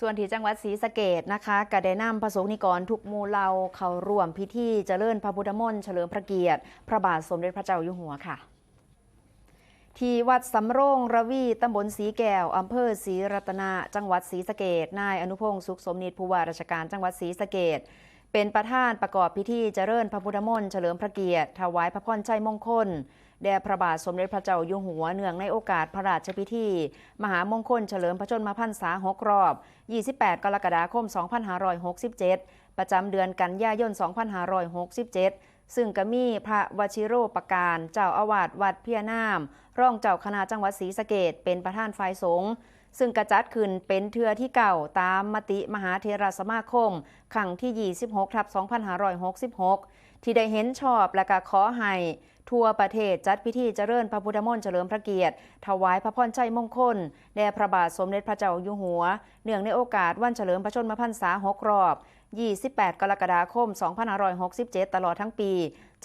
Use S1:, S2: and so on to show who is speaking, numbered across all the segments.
S1: ส่วนที่จังหวัดศรีสะเกดนะคะกระได้นำประสงค์นิกรทุกมูเหล่าเขาร่วมพิธีเจริญพระพุทธมนต์เฉลิมพระเกียรติ พระบาทสมเด็จพระเจ้าอยู่หัวค่ะ ที่วัดสำโรงระวีตำบลสีแก้วอำเภอศรีรัตนา จังหวัดศรีสะเกดนายอนุพงศ์สุขสมนิตผู้ว่าราชการจังหวัดศรีสะเกด เป็นประธานประกอบพิธีเจริญพระพุทธมนต์เฉลิมพระเกียรติถวายพระพรชัยมงคล แด่พระบาทสมเด็จพระเจ้าอยู่หัวเนื่องในโอกาสพระราชพิธี มหามงคลเฉลิมพระชนมพรรษา6รอบ 28 กรกฎาคม 2567 ประจำเดือนกันยายน 2567 ซึ่งก็มีพระวชิโรปการ เจ้าอาวาสวัดเพียนาม ร่องเจ้าคณะจังหวัดศรีสะเกดเป็นประธานฝ่ายสงฆ์ ซึ่งกระจัดขึ้นเป็นเทือที่เก่าตามมติมหาเทราสมาคมขังที่ 26ทับ2566 ที่ได้เห็นชอบและก็ขอให้ทั่วประเทศจัดพิธีเจริญพระพุทธมนต์เฉลิมพระเกียรติ ถวายพระพรชัยมงคล แด่พระบาทสมเด็จพระเจ้าอยู่หัว เนื่องในโอกาสวันเฉลิมพระชนมพรรษา6รอบ 28 กรกฎาคม 2567 ตลอดทั้งปี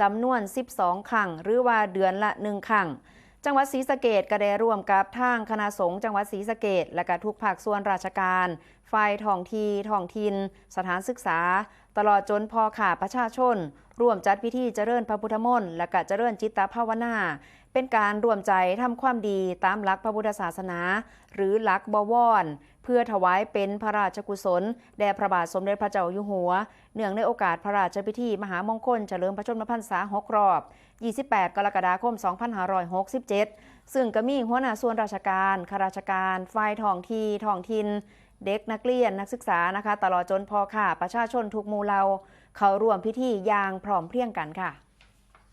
S1: จำนวน 12 ครั้งหรือว่าเดือนละ 1 ครั้ง จังหวัดศรีสะเกดก็ได้ร่วมกับทางคณะสงฆ์จังหวัดศรีสะเกดและก็ทุกภาคส่วนราชการฝ่ายท้องทีท้องถิ่นสถานศึกษา ตลอดจนพอขาประชาชน ร่วมจัดพิธีเจริญพระพุทธมนต์และก็เจริญจิตตภาวนา เป็นการรวมใจทำความดีตามหลักพระพุทธศาสนา หรือหลักบวร เพื่อถวายเป็นพระราชกุศล แด่พระบาทสมเด็จพระเจ้าอยู่หัว เนื่องในโอกาสพระราชพิธีมหามงคลเฉลิมพระชนมพรรษา6รอบ 28 กรกฎาคม 2567 ซึ่งก็มีหัวหน้าส่วนราชการข้าราชการฝ่ายท้องที่ท้องถิ่นเด็กนักเรียนนักศึกษานะคะ ตลอดจนพอค่ะ ประชาชนทุกหมู่เหล่า เข้าร่วมพิธีอย่างพร้อมเพรียงกันค่ะ